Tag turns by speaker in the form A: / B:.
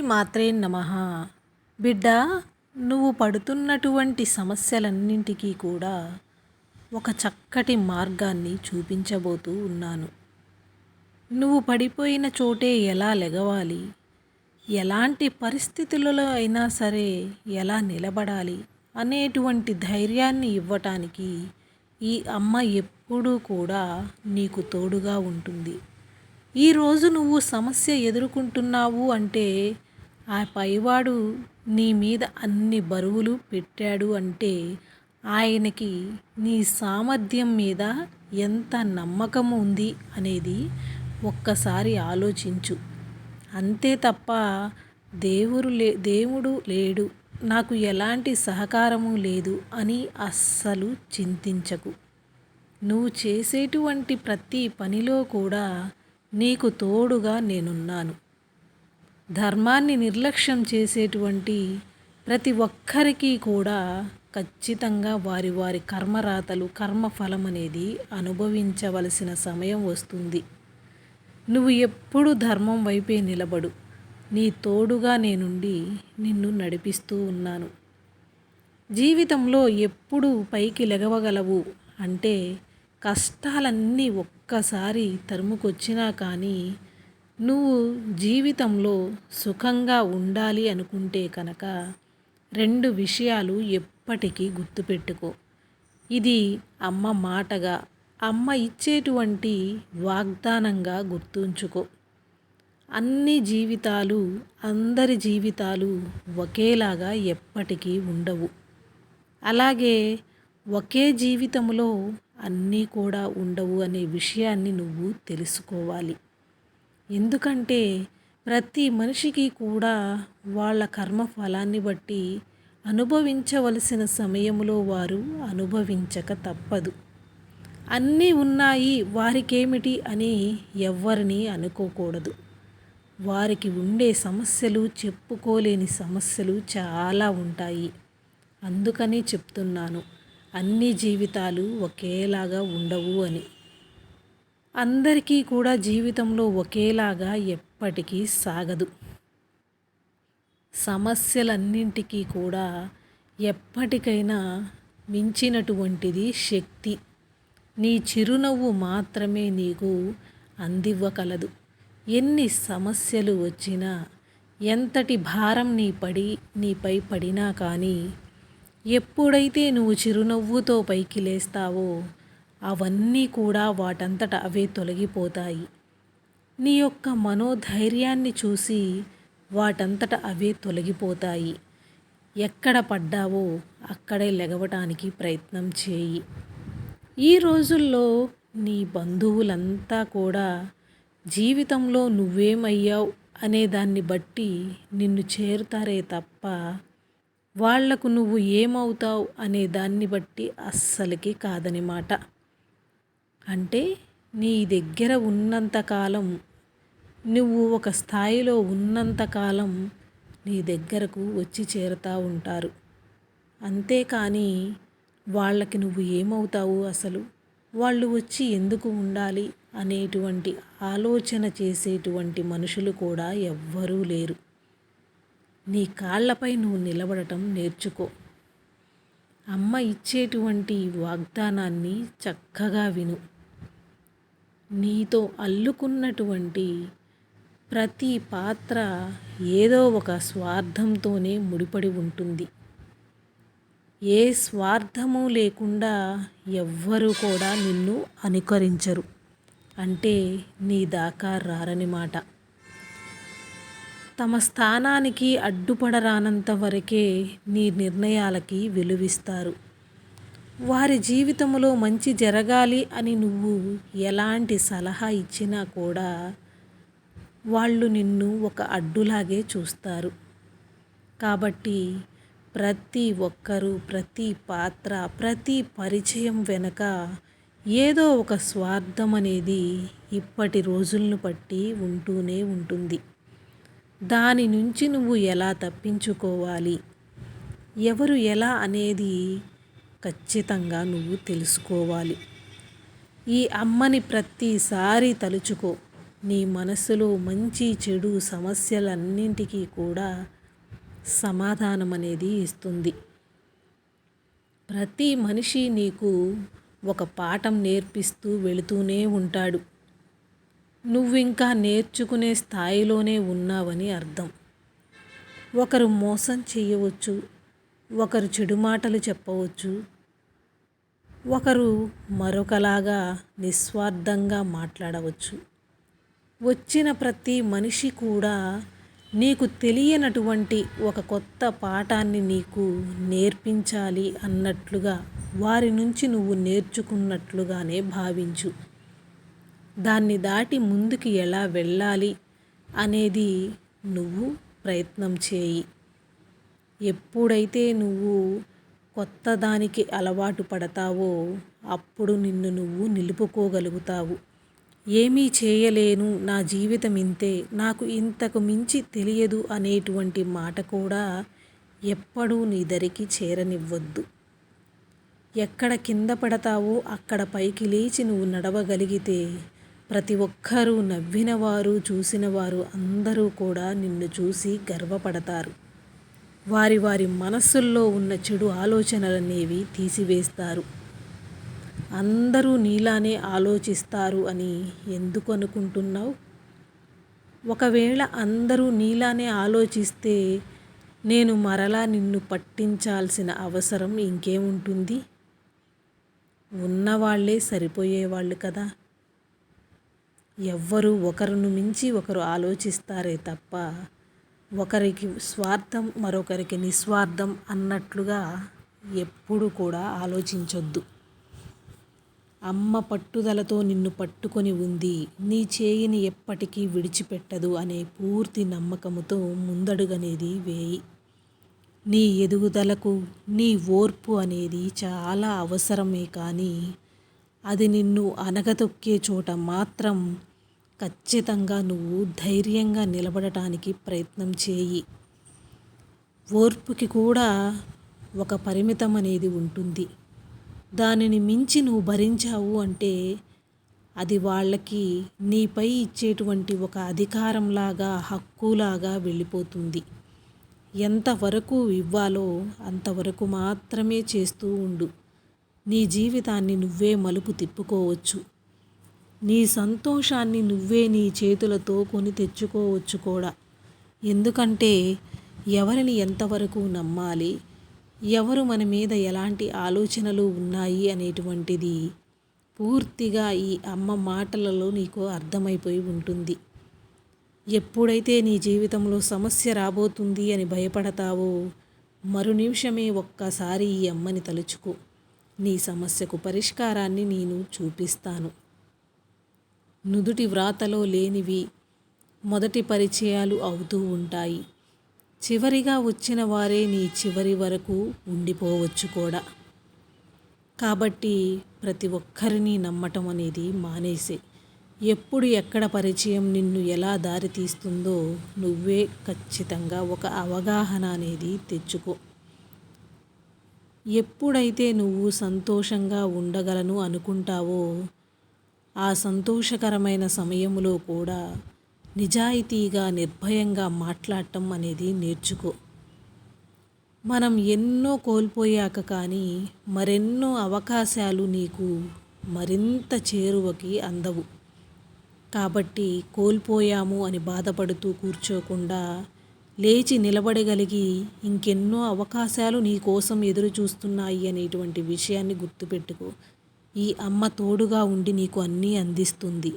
A: ఈ మాత్రే నమ. బిడ్డ నువ్వు పడుతున్నటువంటి సమస్యలన్నింటికీ కూడా ఒక చక్కటి మార్గాన్ని చూపించబోతూ ఉన్నాను. నువ్వు పడిపోయిన చోటే ఎలా లెగవాలి? ఎలాంటి పరిస్థితులలో అయినా సరే ఎలా నిలబడాలి అనేటువంటి ధైర్యాన్ని ఇవ్వటానికి ఈ అమ్మ ఎప్పుడూ కూడా నీకు తోడుగా ఉంటుంది. ఈరోజు నువ్వు సమస్య ఎదుర్కొంటున్నావు అంటే ఆ పైవాడు నీ మీద అన్ని బరువులు పెట్టాడు అంటే ఆయనకి నీ సామర్థ్యం మీద ఎంత నమ్మకం ఉంది అనేది ఒక్కసారి ఆలోచించు. అంతే తప్ప దేవుడు లే దేవుడు లేడు నాకు ఎలాంటి సహకారము లేదు అని అస్సలు చింతించకు. నువ్వు చేసేటువంటి ప్రతి పనిలో కూడా నీకు తోడుగా నేనున్నాను. ధర్మాన్ని నిర్లక్ష్యం చేసేటువంటి ప్రతి ఒక్కరికి కూడా ఖచ్చితంగా వారి వారి కర్మరాతలు కర్మఫలం అనేది అనుభవించవలసిన సమయం వస్తుంది. నువ్వు ఎప్పుడు ధర్మం వైపే నిలబడు. నీ తోడుగా నేనుండి నిన్ను నడిపిస్తూ ఉన్నాను. జీవితంలో ఎప్పుడు పైకి లెగవగలవు అంటే కష్టాలన్నీ ఒక్కసారి తరుముకొచ్చినా కానీ నువ్వు జీవితంలో సుఖంగా ఉండాలి అనుకుంటే కనుక రెండు విషయాలు ఎప్పటికీ గుర్తుపెట్టుకో. ఇది అమ్మ మాటగా అమ్మ ఇచ్చేటువంటి వాగ్దానంగా గుర్తుంచుకో. అన్ని జీవితాలు అందరి జీవితాలు ఒకేలాగా ఎప్పటికీ ఉండవు. అలాగే ఒకే జీవితంలో అన్నీ కూడా ఉండవు అనే విషయాన్ని నువ్వు తెలుసుకోవాలి. ఎందుకంటే ప్రతి మనిషికి కూడా వాళ్ళ కర్మ ఫలాన్ని బట్టి అనుభవించవలసిన సమయంలో వారు అనుభవించక తప్పదు. అన్నీ ఉన్నాయి వారికేమిటి అని ఎవ్వరిని అనుకోకూడదు. వారికి ఉండే సమస్యలు చెప్పుకోలేని సమస్యలు చాలా ఉంటాయి. అందుకని చెప్తున్నాను అన్ని జీవితాలు ఒకేలాగా ఉండవు అని. అందరికీ కూడా జీవితంలో ఒకేలాగా ఎప్పటికీ సాగదు. సమస్యలన్నింటికీ కూడా ఎప్పటికైనా మించినటువంటిది శక్తి. నీ చిరునవ్వు మాత్రమే నీకు అందివ్వగలదు ఎన్ని సమస్యలు వచ్చినా ఎంతటి భారం నీ పడి నీపై పడినా కానీ ఎప్పుడైతే నువ్వు చిరునవ్వుతో పైకి లేస్తావో అవన్నీ కూడా వాటంతట అవే తొలగిపోతాయి. నీ యొక్క మనోధైర్యాన్ని చూసి వాటంతట అవే తొలగిపోతాయి. ఎక్కడ పడ్డావో అక్కడే లెగవటానికి ప్రయత్నం చేయి. ఈ రోజుల్లో నీ బంధువులంతా కూడా జీవితంలో నువ్వేమయ్యావు అనే దాన్ని బట్టి నిన్ను చేరుతారే తప్ప వాళ్ళకు నువ్వు ఏమవుతావు అనే దాన్ని బట్టి అస్సలకి కాదని మాట అంటే నీ దగ్గర ఉన్నంతకాలం నువ్వు ఒక స్థాయిలో ఉన్నంతకాలం నీ దగ్గరకు వచ్చి చేరుతూ ఉంటారు. అంతేకాని వాళ్ళకి నువ్వు ఏమవుతావు అసలు? వాళ్ళు వచ్చి ఎందుకు ఉండాలి అనేటువంటి ఆలోచన చేసేటువంటి మనుషులు కూడా ఎవ్వరూ లేరు. నీ కాళ్ళపై నువ్వు నిలబడటం నేర్చుకో. అమ్మ ఇచ్చేటువంటి వాగ్దానాన్ని చక్కగా విను. నీతో అల్లుకున్నటువంటి ప్రతి పాత్ర ఏదో ఒక స్వార్థంతోనే ముడిపడి ఉంటుంది. ఏ స్వార్థము లేకుండా ఎవ్వరూ కూడా నిన్ను అనుకరించరు. అంటే నీ దాకా రారని మాట. తమ స్థానానికి అడ్డుపడరానంత వరకే నీ నిర్ణయాలకి విలువిస్తారు. వారి జీవితంలో మంచి జరగాలి అని నువ్వు ఎలాంటి సలహా ఇచ్చినా కూడా వాళ్ళు నిన్ను ఒక అడ్డులాగే చూస్తారు. కాబట్టి ప్రతి ఒక్కరూ ప్రతి పాత్ర ప్రతి పరిచయం వెనక ఏదో ఒక స్వార్థం అనేది ఇప్పటి రోజులను బట్టి ఉంటూనే ఉంటుంది. దాని నుంచి నువ్వు ఎలా తప్పించుకోవాలి? ఎవరు ఎలా అనేది ఖచ్చితంగా నువ్వు తెలుసుకోవాలి. ఈ అమ్మని ప్రతిసారి తలుచుకో. నీ మనసులో మంచి చెడు సమస్యలన్నింటికీ కూడా సమాధానం అనేది ఇస్తుంది. ప్రతి మనిషి నీకు ఒక పాఠం నేర్పిస్తూ వెళుతూనే ఉంటాడు. నువ్వు ఇంకా నేర్చుకునే స్థాయిలోనే ఉన్నావని అర్థం. ఒకరు మోసం చేయవచ్చు. ఒకరు చెడు మాటలు చెప్పవచ్చు ఒకరు మరొకలాగా నిస్వార్థంగా మాట్లాడవచ్చు. వచ్చిన ప్రతి మనిషి కూడా నీకు తెలియనటువంటి ఒక కొత్త పాఠాన్ని నీకు నేర్పించాలి అన్నట్లుగా వారి నుంచి నువ్వు నేర్చుకున్నట్లుగానే భావించు. దాన్ని దాటి ముందుకు ఎలా వెళ్ళాలి అనేది నువ్వు ప్రయత్నం చేయి. ఎప్పుడైతే నువ్వు కొత్త దానికి అలవాటు పడతావో అప్పుడు నిన్ను నువ్వు నిలుపుకోగలుగుతావు. ఏమీ చేయలేను నా జీవితం ఇంతే. నాకు ఇంతకు మించి తెలియదు అనేటువంటి మాట కూడా ఎప్పుడూ నీ దరికి చేరనివ్వద్దు. ఎక్కడ కింద పడతావో అక్కడ పైకి లేచి నువ్వు నడవగలిగితే ప్రతి ఒక్కరూ నవ్వినవారు చూసినవారు అందరూ కూడా నిన్ను చూసి గర్వపడతారు. వారి వారి మనస్సుల్లో ఉన్న చెడు ఆలోచనలనేవి తీసివేస్తారు. అందరూ నీలానే ఆలోచిస్తారు అని ఎందుకు అనుకుంటున్నావు? ఒకవేళ అందరూ నీలానే ఆలోచిస్తే నేను మరలా నిన్ను పట్టించాల్సిన అవసరం ఇంకేముంటుంది? ఉన్నవాళ్ళే సరిపోయేవాళ్ళు కదా. ఎవ్వరు ఒకరిని మించి ఒకరు ఆలోచిస్తారే తప్ప ఒకరికి స్వార్థం మరొకరికి నిస్వార్థం అన్నట్లుగా ఎప్పుడు కూడా ఆలోచించొద్దు. అమ్మ పట్టుదలతో నిన్ను పట్టుకొని ఉంది. నీ చేయిని ఎప్పటికీ విడిచిపెట్టదు అనే పూర్తి నమ్మకముతో ముందడుగనేది వేయి. నీ ఎదుగుదలకు నీ ఓర్పు అనేది చాలా అవసరమే కానీ అది నిన్ను అనగతొక్కే చోట మాత్రం ఖచ్చితంగా నువ్వు ధైర్యంగా నిలబడటానికి ప్రయత్నం చేయి. ఓర్పుకి కూడా ఒక పరిమితం అనేది ఉంటుంది. దానిని మించి నువ్వు భరించావు అంటే అది వాళ్ళకి నీపై ఇచ్చేటువంటి ఒక అధికారంలాగా హక్కులాగా వెళ్ళిపోతుంది. ఎంతవరకు ఇవ్వాలో అంతవరకు మాత్రమే చేస్తూ ఉండు. నీ జీవితాన్ని నువ్వే మలుపు తిప్పుకోవచ్చు. నీ సంతోషాన్ని నువ్వే నీ చేతులతో కొని తెచ్చుకోవచ్చు కూడా. ఎందుకంటే ఎవరిని ఎంతవరకు నమ్మాలి ఎవరు మన మీద ఎలాంటి ఆలోచనలు ఉన్నాయి అనేటువంటిది పూర్తిగా ఈ అమ్మ మాటలలో నీకు అర్థమైపోయి ఉంటుంది. ఎప్పుడైతే నీ జీవితంలో సమస్య రాబోతుంది అని భయపడతావో మరు నిమిషమే ఒక్కసారి ఈ అమ్మని తలుచుకో. నీ సమస్యకు పరిష్కారాన్ని నేను చూపిస్తాను. నుదుటి వ్రాతలో లేనివి మొదటి పరిచయాలు అవుతూ ఉంటాయి. చివరిగా వచ్చిన వారే నీ చివరి వరకు ఉండిపోవచ్చు కూడా. కాబట్టి ప్రతి ఒక్కరిని నమ్మటం అనేది మానేసే. ఎప్పుడు ఎక్కడ పరిచయం నిన్ను ఎలా దారి తీస్తుందో నువ్వే ఖచ్చితంగా ఒక అవగాహన అనేది తెచ్చుకో. ఎప్పుడైతే నువ్వు సంతోషంగా ఉండగలను అనుకుంటావో ఆ సంతోషకరమైన సమయంలో కూడా నిజాయితీగా నిర్భయంగా మాట్లాడటం అనేది నేర్చుకో. మనం ఎన్నో కోల్పోయాక కానీ మరెన్నో అవకాశాలు నీకు మరింత చేరువకి అందవు. కాబట్టి కోల్పోయాము అని బాధపడుతూ కూర్చోకుండా లేచి నిలబడగలిగి ఇంకెన్నో అవకాశాలు నీ కోసం ఎదురు చూస్తున్నాయి అనేటువంటి విషయాన్ని గుర్తుపెట్టుకో. ఈ అమ్మ తోడుగా ఉండి నీకు అన్నీ అందిస్తుంది.